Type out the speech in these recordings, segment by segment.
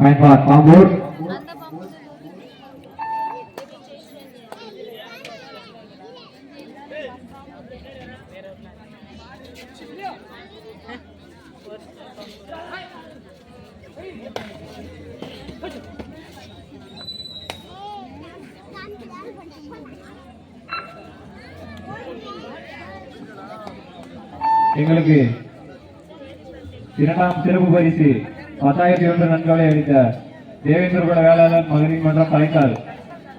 Point for Pambur எங்களுக்கு இரண்டாம் சிறப்பு பரிசு பத்தாயிரத்தி ஒன்று நன்கொடை அளித்த தேவேந்திர குல வேளாளர் மகளிர் மன்றம் தலைக்கால்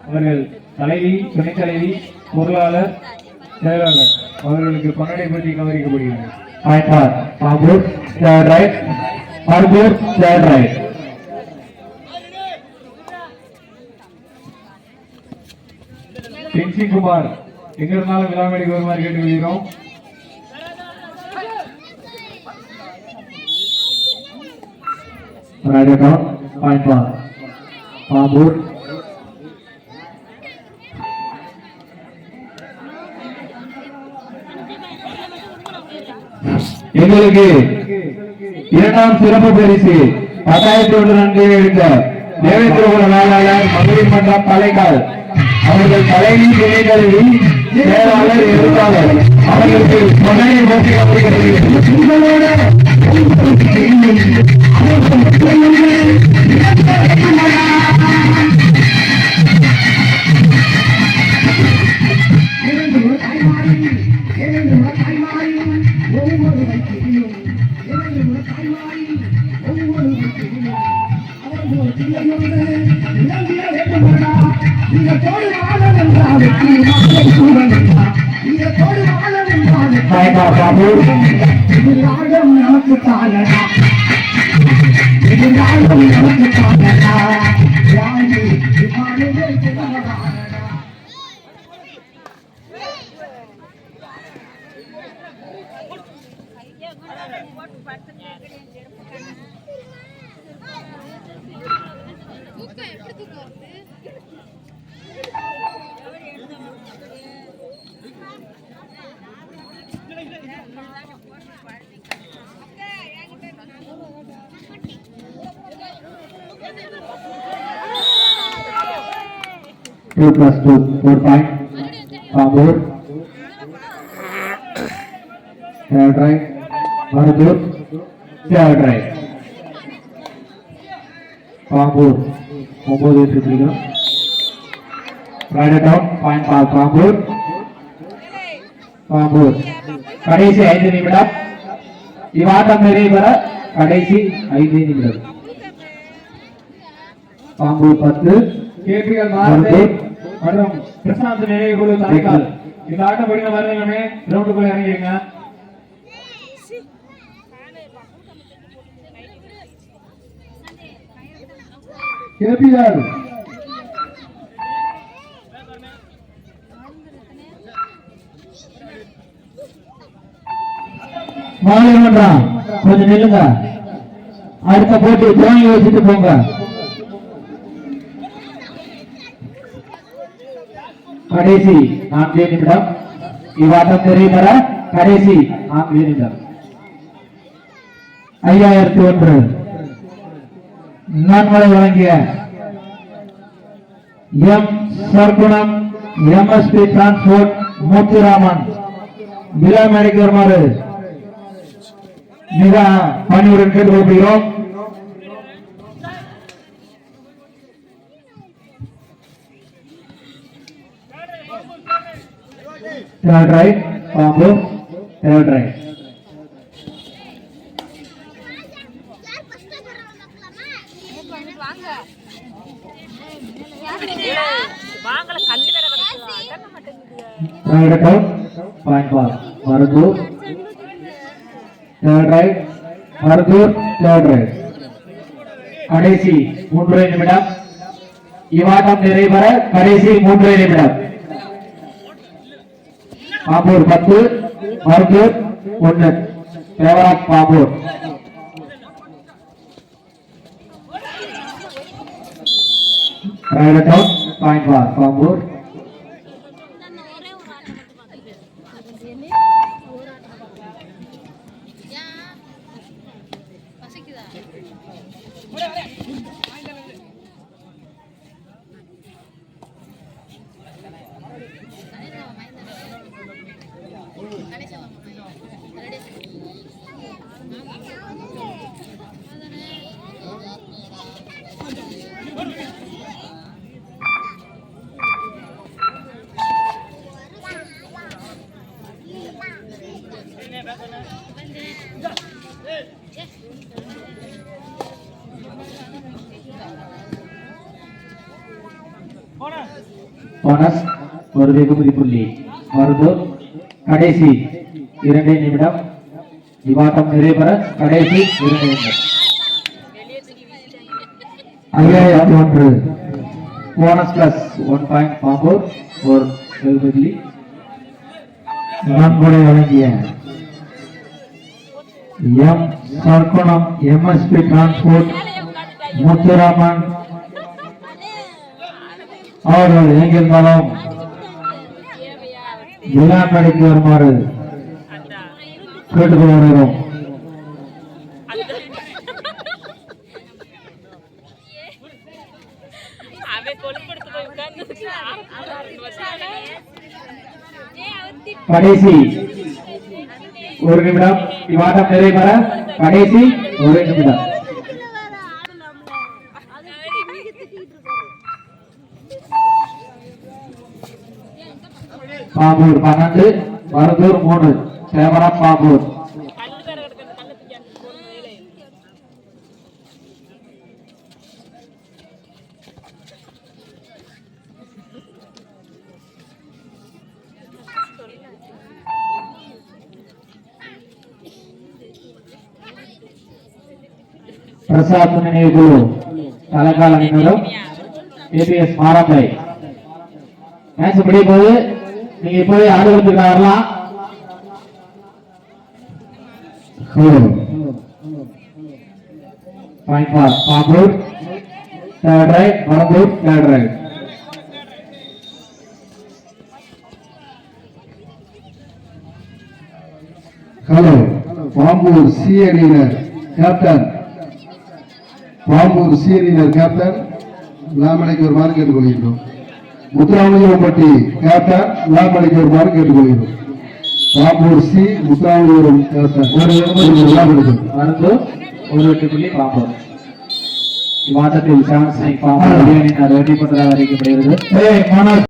அவர்கள் தலைவி துணைத் தலைவி பொருளாளர் செயலாளர் அவர்களுக்கு பன்னடை பற்றி கவனிக்கப்படுகிறது பாய்பார் Pambur third right Parpur third right Bency Kumar எங்க இருந்தாலும் விழா மேடைக்கு வருமாறு கேட்டுக்கொள்கிறோம். Right account, point one. Pambur. எங்களுக்கு இரண்டாம் சிறப்பு பரிசு பத்தாயிரத்தி ஒன்று நன்றி எடுத்த தேவேந்திரகுல நாளாளர் மதுரை மன்றம் தலைக்கால் அவர்கள் தலைவி துணைகளில் தலைவி செயலாளர் எழுத்தாளர் அவர்களுக்கு பொன்னையை போட்டி சாய்பா பாபு நமக்கு தானடா இது நாளும் 2 plus 2, 4 point. Kabur. Third try. Baradur. Third try. Kabur. Combo the triple gram. Right it out. Point pass. Kabur. Kabur. கடைசி ஐந்து நிமிடம் விவாதம் நிறைவேற கடைசி ஐந்து நிமிடம் பாம்பூர் பத்து கேபிஎல் மார்க்கெட் மற்றும் பிரசாந்த் நினைவு குழு தலைக்கால் இந்த ஆட்டம் படிக்க வரணுமே கிரவுண்டுக்குள்ள இறங்கிடுங்க கேபிஆர் மாலை மன்றம் கொஞ்சம் நில்லுங்க. அடுத்த போட்டி தோனி வச்சுட்டு போங்க. கடைசி நான்கே நிமிடம். இவ்வாட்டம் நிறைவேற கடைசி நான்கே நிமிடம். ஐயாயிரத்தி ஒன்று. நன்மலை வழங்கிய M Sarkunam MSP transport Moorthiraman விழா மேடைக்கு வருமாறு. மிக பணியுடன் கேட்டுக்கொள்கிறோம். தேர்ட் ரைட் பாம்பு தேர்ட் ரைட் வாங்க வாங்கல கல்லு வேற கிடக்குதா அடங்க மாட்டேங்குது ரைட் அக்கவுண்ட் பாயிண்ட் பால் Maruthur third right Maruthur third right கடைசி மூன்றரை நிமிடம். இவ்வாட்டம் நிறைவேற கடைசி மூன்றரை நிமிடம். பாம்பூர் பத்து மருதூர் ஒன்று தேவராஜ் பாம்பூர் பாயிண்ட் பால் பாம்பூர் போனஸ் ஒரு வெகுமதி புள்ளி மருதூர் கடைசி இரண்டே நிமிடம் விவாதம் நிறைவேற கடைசி இரண்டு நிமிடம் ஐயாயிரத்தி ஒன்று bonus plus one point Pambur ஒரு வெகுமதி நன்கொடை வழங்கிய M Sarkunam MSP transport Muthuraman அவர்கள் எங்கிருந்தாலும் விழா கடைக்கு வருமாறு கேட்டுக்கொள்கிறோம் கடைசி ஒரு நிமிடம். விவாதம் நிறைவேற கடைசி ஒரு நிமிடம். பாபூர் பன்னெண்டு மருந்தூர் மூணு சேவரம் பாபூர். பிரசாத் நினைவு குழு தலைக்கால நிமிடம் ஏபிஎஸ் மாரம்பை மேட்ச் முடிய போது நீங்க இப்போவே ஆடுகளுக்கு வரலாம் point for Pambur third right Marampur third right hello Pambur C அணியினர் கேப்டன் பாம்பூர் சி அணியினர் கேப்டன் லாமலைக்கு ஒரு மாறு கேட்டுக்கொள்கிறோம் முத்துராமலிங்கம்பட்டி கேப்டன் லாமலைக்கு ஒரு மாறு கேட்டுக்கொள்கிறோம் பாம்பூர் சி. முத்துராமலிங்கம் கேப்டன். மருந்தூர் ஒரு வெற்றி புள்ளி பாம்பூர் செவன் ஸ்னைக் பாம்பூர் வெற்றி பெற்றதாக அறிவிக்கப்படுகிறது.